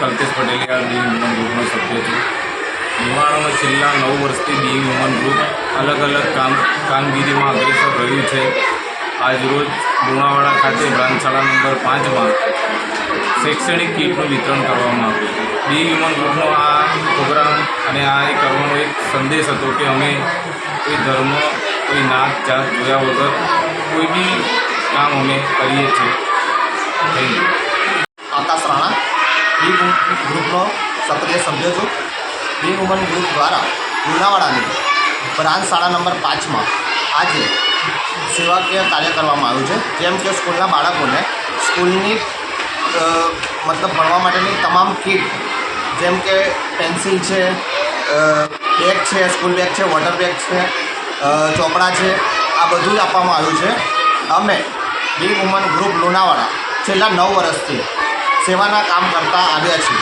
Kalpesh Pateliya be human ગ્રુપનો સભ્ય છું. નિવાણોમાં છેલ્લા નવ વર્ષથી બી હ્યુમન ગ્રુપ અલગ અલગ કામ, કામગીરીમાં અગ્રેસર રહ્યું છે. આજરોજ લુણાવાડા ખાતે બ્રાન્ચશાળા નંબર પાંચમાં શૈક્ષણિક કીટનું વિતરણ કરવામાં આવ્યું. બી હ્યુમન ગ્રુપનો આ પ્રોગ્રામ અને આ એ કરવાનો એક સંદેશ હતો કે અમે કોઈ ધર્મ, કોઈ નાત, જાત જોયા વગર કોઈ બી કામ અમે કરીએ છીએ. થેન્ક યુ બી ગ્રુપનો સક્રિય સભ્ય છું. બી વુમન ગ્રુપ દ્વારા લુણાવાડાની બ્રાન્ચ શાળા નંબર પાંચમાં આજે સેવાકીય કાર્ય કરવામાં આવ્યું છે. જેમ કે સ્કૂલના બાળકોને સ્કૂલની મતલબ ભણવા માટેની તમામ કીટ, જેમ કે પેન્સિલ છે બેગ છે, સ્કૂલ બેગ છે, વોટર બેગ છે ચોપડા છે, આ બધું જ આપવામાં આવ્યું છે. અમે બી વુમન ગ્રુપ લુણાવાડા છેલ્લા નવ વર્ષથી સેવાના કામ કરતા આવ્યા છીએ.